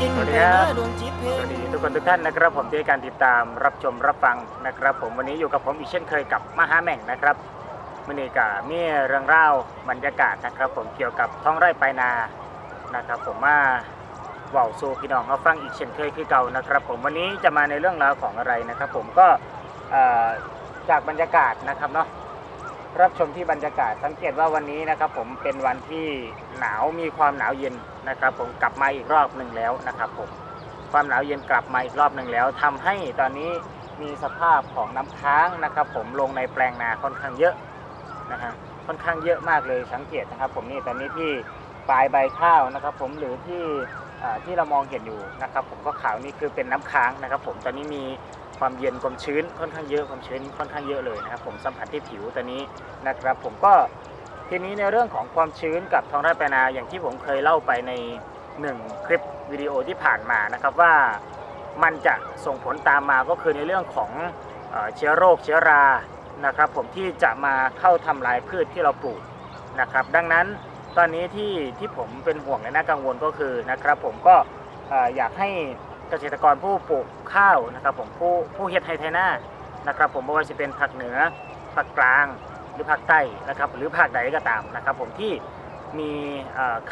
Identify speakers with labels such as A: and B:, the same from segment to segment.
A: จริง
B: สวัสดี
A: เพล
B: ครับ
A: เด้อดวงจิตเพล
B: ส
A: ง
B: วัสดีทุกคนทุกท่านนะครับผมที่การติดตามรับชมรับฟังนะครับ ผมวันนี้อยู่กับผมอีกเช่นเคยกับมหาแม่งนะครับมันนี่ก็มีเรื่องเล่าวบรรยากาศนะครับ ผมเกี่ยวกับท้องไร่ปลายนานะครับ ผมมาเว่าสู่พี่น้องเขาฟังอีกเช่นเคยคือเก่านะครับ ผมวันนี้จะมาในเรื่องราวของอะไรนะครับ ผมก็เอ่อจากบรรยากาศนะครับเนาะ รับชมที่บรรยากาศสังเกตว่าวันนี้นะครับ ผมเป็นวันที่หนาวมีความหนาวเย็นนะครับ ผมกลับมาอีกรอบหนึ่งแล้วนะครับ ผมความหนาวเย็นกลับมาอีกรอบหนึ่งแล้วทำให้ตอนนี้มีสภาพของน้ำค้างนะครับ ผมลงในแปลงนาค่อนข้างเยอะนะฮะค่อนข้างเยอะมากเลยสังเกตนะครับ ผมนี่ตอนนี้ที่ปลายใบข้าวนะครับ ผมหรือที่ที่เรามองเห็นอยู่นะครับ ผมก็ขาวนี่คือเป็นน้ำค้างนะครับ ผมตอนนี้มี ความเย็นความชื้นค่อนข้างเยอะความชื้นค่อนข้างเยอะเลยนะครับผมสัมผัสที่ผิวตอนนี้นะครับผมก็ทีนี้ในเรื่องของความชื้นกับท้องไร่ปลายนาอย่างที่ผมเคยเล่าไปในหนึ่งคลิปวิดีโอที่ผ่านมานะครับว่ามันจะส่งผลตามมาก็คือในเรื่องของเชื้อโรคเชื้อรานะครับ ผมที่จะมาเข้าทำลายพืชที่เราปลูกนะครับ ดังนั้นตอนนี้ที่ที่ผมเป็นห่วงและน่ากังวลก็คือนะครับ ผมก็อยากให้ เกษตรกรผู้ปลูกข้าวนะครับผมผู้ผู้เฮ็ดไฮไทนานะครับผมไม่ว่าจะเป็นภาคเหนือภาคกลางหรือภาคใต้นะครับหรือภาคใดก็ตามนะครับผมที่มี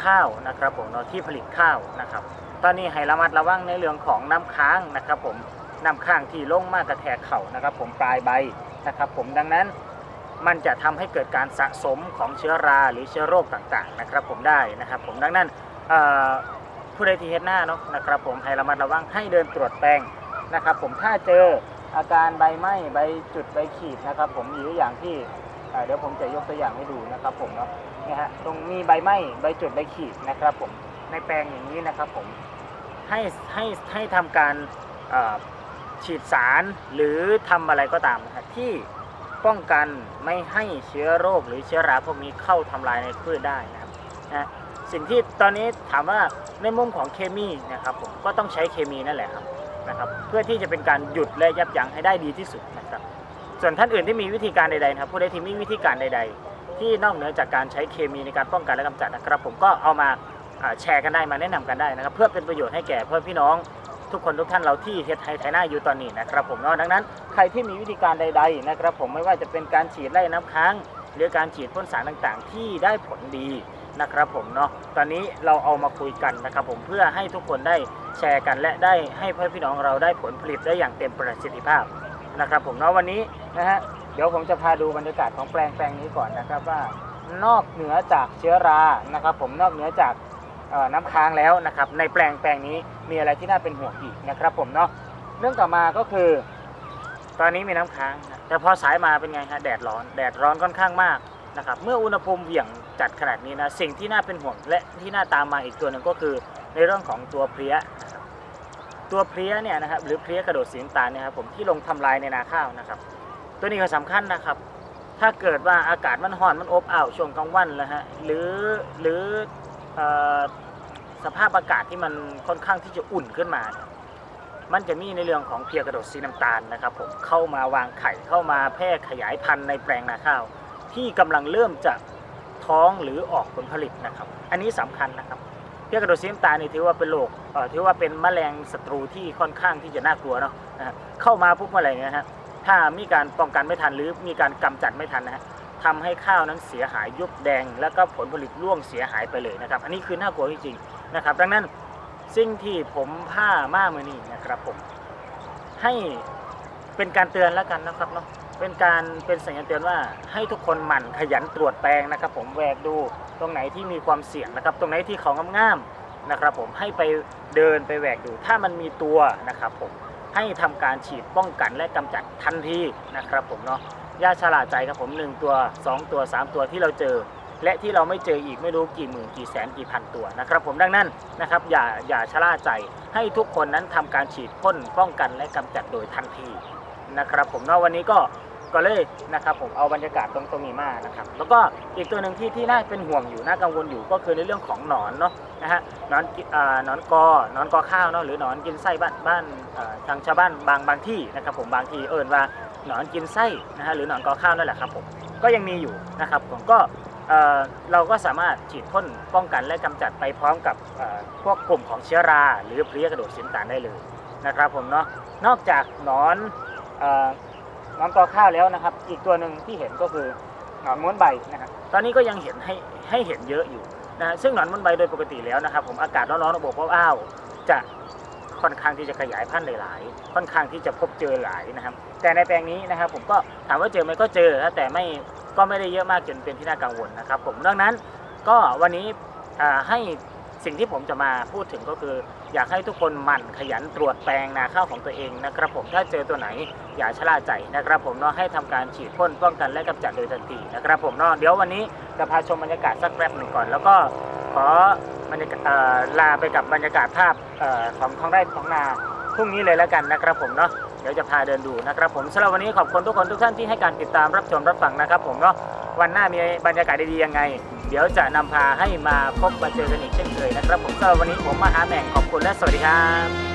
B: ข้าวนะครับผมเนาะที่ผลิตข้าวนะครับ ตอนนี้ให้ระมัดระวังในเรื่องของน้ำค้างนะครับผมน้ำค้างที่ลงมากกระแทกเข่านะครับ ผมปลายใบนะครับ ผมดังนั้นมันจะทำให้เกิดการสะสมของเชื้อราหรือเชื้อโรคต่างๆนะครับ ผมได้นะครับ ผมดังนั้น ผู้ใดที่เฮ็ดหน้าเนาะนะครับผมให้ระมัดระวังให้เดินตรวจแปลงนะครับผมถ้าเจออาการใบไหม้ใบจุดใบขีดนะครับ ผมหรืออย่างที่เดี๋ยวผมจะยกตัวอย่างให้ดูนะครับผมเนาะนะฮะตรงมีใบไหม้ใบจุดใบขีดนะครับผมในแปลงอย่างนี้นะครับผมให้ให้ให้ทำการฉีดสารหรือทำอะไรก็ตามนะฮะที่ป้องกันไม่ให้เชื้อโรคหรือเชื้อราพวกนี้เข้าทำลายในพืชได้นะครับนะ สิ่งที่ตอนนี้ถามว่าในมุมของเคมีนะครับผมก็ต้องใช้เคมีนั่นแหละครับนะครับ เพื่อที่จะเป็นการหยุดและยับยั้งให้ได้ดีที่สุดนะครับ ส่วนท่านอื่นที่มีวิธีการใดๆนะครับผู้ใดที่มีวิธีการใด ๆ ที่นอกเหนือจากการใช้เคมีในการป้องกันและกำจัดนะครับ ผมก็เอามาแชร์กันได้มาแนะนำกันได้นะครับ เพื่อเป็นประโยชน์ให้แก่เพื่อนพี่น้องทุกคนทุกท่านเราที่เฮ็ดไทยไทยหน้าอยู่ตอนนี้นะครับผมเนาะดังนั้นใครที่มีวิธีการใด ๆนะครับ ผมไม่ว่าจะเป็นการฉีดไล่น้ำค้าง หรือการฉีดพ่นสารต่างๆ ที่ได้ผลดี นะครับผมเนาะตอนนี้เราเอามาคุยกันนะครับผมเพื่อให้ทุกคนได้แชร์กันและได้ให้เพื่อนพี่น้องเราได้ผลผลิตได้อย่างเต็มประสิทธิภาพนะครับผมเนาะวันนี้นะฮะเดี๋ยวผมจะพาดูบรรยากาศของแปลงแปลงนี้ก่อนนะครับว่านอกเหนือจากเชื้อรานะครับผมนอกเหนือจากเอ่อน้ำค้างแล้วนะครับในแปลงแปลงนี้มีอะไรที่น่าเป็นห่วงอีกนะครับผมเนาะเรื่องต่อมาก็คือ ตอนนี้มีน้ำค้างนะแต่พอสายมาเป็นไงฮะแดดร้อนแดดร้อนค่อนข้างมาก นะครับเมื่ออุณหภูมิเหวี่ยงจัดขนาดนี้นะสิ่งที่น่าเป็นห่วงและที่น่าตามมาอีกตัวหนึ่งก็คือในเรื่องของตัวเพลี้ยนะครับตัวเพลี้ยเนี่ยนะครับหรือเพลี้ยกระโดดสีน้ำตาลเนี่ยครับผมที่ลงทำลายในนาข้าวนะครับ ตัวนี้ก็สำคัญนะครับ ถ้าเกิดว่าอากาศมันร้อนมันอบอ้าวช่วงกลางวันแล้วฮะหรือหรืออสภาพอากาศที่มันค่อนข้างที่จะอุ่นขึ้นมา มันจะมีในเรื่องของเพลียกระโดดสีน้ำตาลนะครับผมเข้ามาวางไข่เข้ามาแพร่ขยายพันธุ์ในแปลงนาข้าว ที่กำลังเริ่มจะท้องหรือออกผลผลิตนะครับ อันนี้สำคัญนะครับเพลียกระโดดสีน้ำตาลนี่ถือว่าเป็นโรคถือว่าเป็นแมลงศัตรูที่ค่อนข้างที่จะน่ากลัวเนาะะเข้ามาปุ๊บเมื่อไหร่เนี่ยนะฮะถ้ามีการป้องกันไม่ทันหรือมีการกำจัดไม่ทันนะฮะทำให้ข้าวนั้นเสียหายยุบแดง แล้วก็ผลผลิตร่วงเสียหายไปเลยนะครับ อันนี้คือน่ากลัวจริงๆนะครับ ดังนั้นสิ่งที่ผมผ้ามามือนี้นะครับผมให้เป็นการเตือนแล้วกันนะครับเนาะ เป็นการเป็นสัญญาณเตือนว่าให้ทุกคนหมั่นขยันตรวจแปลงนะครับ ผมแวกดูตรงไหนที่มีความเสี่ยงนะครับ ตรงไหนที่ของงามๆนะครับ ผมให้ไปเดินไปแวกดู ถ้ามันมีตัวนะครับ ผมให้ทำการฉีดป้องกันและกำจัดทันทีนะครับ ผมเนาะยาชะลาใจครับผม 1 ตัว 2 ตัว 3 ตัวที่เราเจอ และที่เราไม่เจออีกไม่รู้กี่หมื่นกี่แสนกี่พันตัวนะครับ ผมดังนั้นนะครับอย่าอย่าชะล่าใจให้ทุกคนนั้นทำการฉีดพ่นป้องกันและกำจัดโดยทันทีนะครับ ผมเนาะวันนี้ก็ ก็เลยนะครับผมเอาบรรยากาศตรงตรงนี้มานะครับแล้วก็อีกตัวหนึ่งที่ที่น่าเป็นห่วงอยู่น่ากังวลอยู่ก็คือในเรื่องของหนอนเนาะนะฮะหนอนอ่าหนอนกอหนอนกอข้าวเนาะหรือหนอนกินไส้บ้านบ้านทางชาวบ้านบางบางที่นะครับผมบางทีเอิญว่าหนอนกินไส้นะฮะหรือหนอนกอข้าวนั่นแหละครับผมก็ยังมีอยู่นะครับผมก็เราก็สามารถฉีดพ่นป้องกันและกำจัดไปพร้อมกับพวกกลุ่มของเชื้อรา หรือเพลี้ยกระโดดสีน้ำตาลได้เลยนะครับผมเนาะนอกจากหนอนอ นอนตอข้าวแล้วนะครับ อีกตัวหนึ่งที่เห็นก็คือหนอนม้วนใบนะครับตอนนี้ก็ยังเห็นให้ให้เห็นเยอะอยู่นะซึ่งหนอนม้วนใบโดยปกติแล้วนะครับ ผมอากาศร้อนๆระบบอ้าวๆจะค่อนข้างที่จะขยายพันธุ์หลาย ๆ ค่อนข้างที่จะพบเจอหลายนะครับ แต่ในแปลงนี้นะครับ ผมก็ถามว่าเจอไหมก็เจอนะแต่ไม่ก็ไม่ได้เยอะมากจนเป็นที่น่ากังวลนะครับ ผมดังนั้นก็วันนี้ให้สิ่งที่ผมจะมาพูดถึงก็คือ อยากให้ทุกคนหมั่นขยันตรวจแปลงนาข้าวของตัวเองนะครับผมถ้าเจอตัวไหนอย่าชะล่าใจนะครับผมเนาะให้ทำการฉีดพ่นป้องกันและกำจัดโดยทันทีนะครับผมเนาะเดี๋ยววันนี้จะพาชมบรรยากาศสักแป๊บหนึ่งก่อน แล้วก็ขอบรรยากาศลาไปกับบรรยากาศภาพเอ่อของท้องไร่ท้องนาพรุ่งนี้เลยแล้วกันนะครับผมเนาะเดี๋ยวจะพาเดินดูนะครับผมสำหรับวันนี้ขอบคุณทุกคนทุกท่านที่ให้การติดตามรับชมรับฟังนะครับผมเนาะวันหน้ามีบรรยากาศดีๆยังไง ดี๋ยวจะนำพาให้มาพบมาเจอกันอีกเช่นเคยนะครับ ผมสำหรับวันนี้ผมมหาแหม่งขอบคุณและสวัสดีครับ